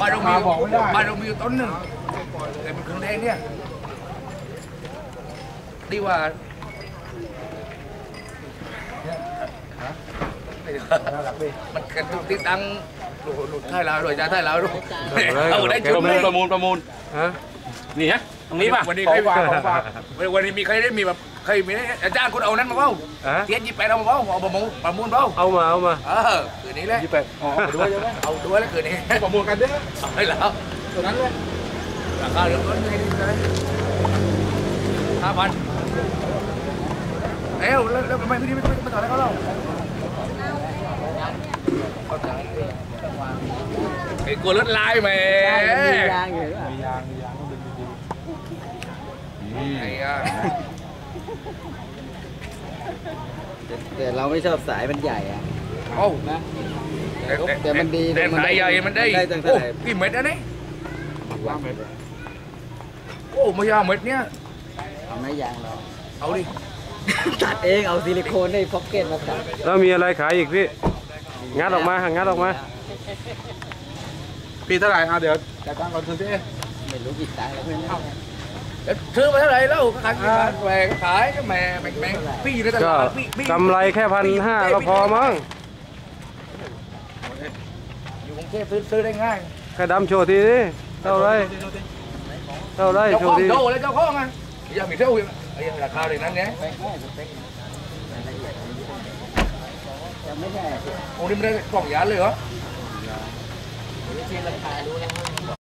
บ้านเรามีมาบอกไม่ได้บ้านเรามีอยู่ต้นหนึ่งแต่เป็นเครื่องแดงเนี่ยดีว่าน่ารักดิมันกระตุกติดตังหลุดหลุดไทยเราหลุดจากไทยเราลูกเอาเอาได้ปชุดระมูเลลยประมูลประมูลฮะนี่ฮะ ตรงนี้ป่ะวันนี้ขอใครงฝากของฝากวันนี้มีใครได้มีแบบใครมีได้อาจารย์คุณเอานั้นมาเปล่าฮะเทียนหยิบไปเอามาเปล่าเอาประมูลประมูลเปล่าเอามาเอามาเออคืนนี้แหละยี่แปดอ๋อไปด้วยใช่ไหมเอาด้วยแล้วคืนนี้ประมูลกันด้วยนะเอาให้แล้วตัวนั้นเลยราคาเริ่มต้นเลยเลยห้าพันเอ้าแล้วแล้วทำไมไม่ได้ไม่ไม่ต่อแล้วเขาเล่าไอ้กลัวรถลายแหม มียางมียางต้องดึงดี ไอ้อะ แต่เราไม่ชอบสายมันใหญ่อะเอ้านะแต่แต่มันดีแต่มันได้สายใหญ่มันได้ได้ตั้งแต่โอ้ไหนกี่เม็ดนะนี่ๆว่าเม็ดโอ้ไม่ยาวเม็ดเนี้ยเอาไม่ยางเราเอาดิตัดเองเอาซิลิโคนในพ็อกเก็ตมาตัดแล้วมีอะไรขายอีกพี่งัดออกมางัดออกมาปีเท่าไหร่อะเดี๋ยวจ่ายตังค์ก่อนซื้อสิไม่รู้กี่ตังค์แล้วเพื่อนแล้ว ซื้อมาเท่าไหร่แล้วขายแหวกขายก็แหม่แหม่แม่พี่อยู่ในตลาดพี่กำไรแค่พันห้าก็พอมั้งอยู่กรุงเทพซื้อซื้อได้ง่ายแค่ดำโชว์ทีดิเท่าไรเท่าไรเจ้าโชของว์ทีโดแล้วเจ้าของอะอย่ามีเท่าอยู่ไอ้ยังราคาเลยนั้นไงไปให้สเปครายละเอียดยังไม่ใช่โอ้นี่ไม่ได้กล่องยาเลยเหรอไม่ใช่ราคารู้แล้ว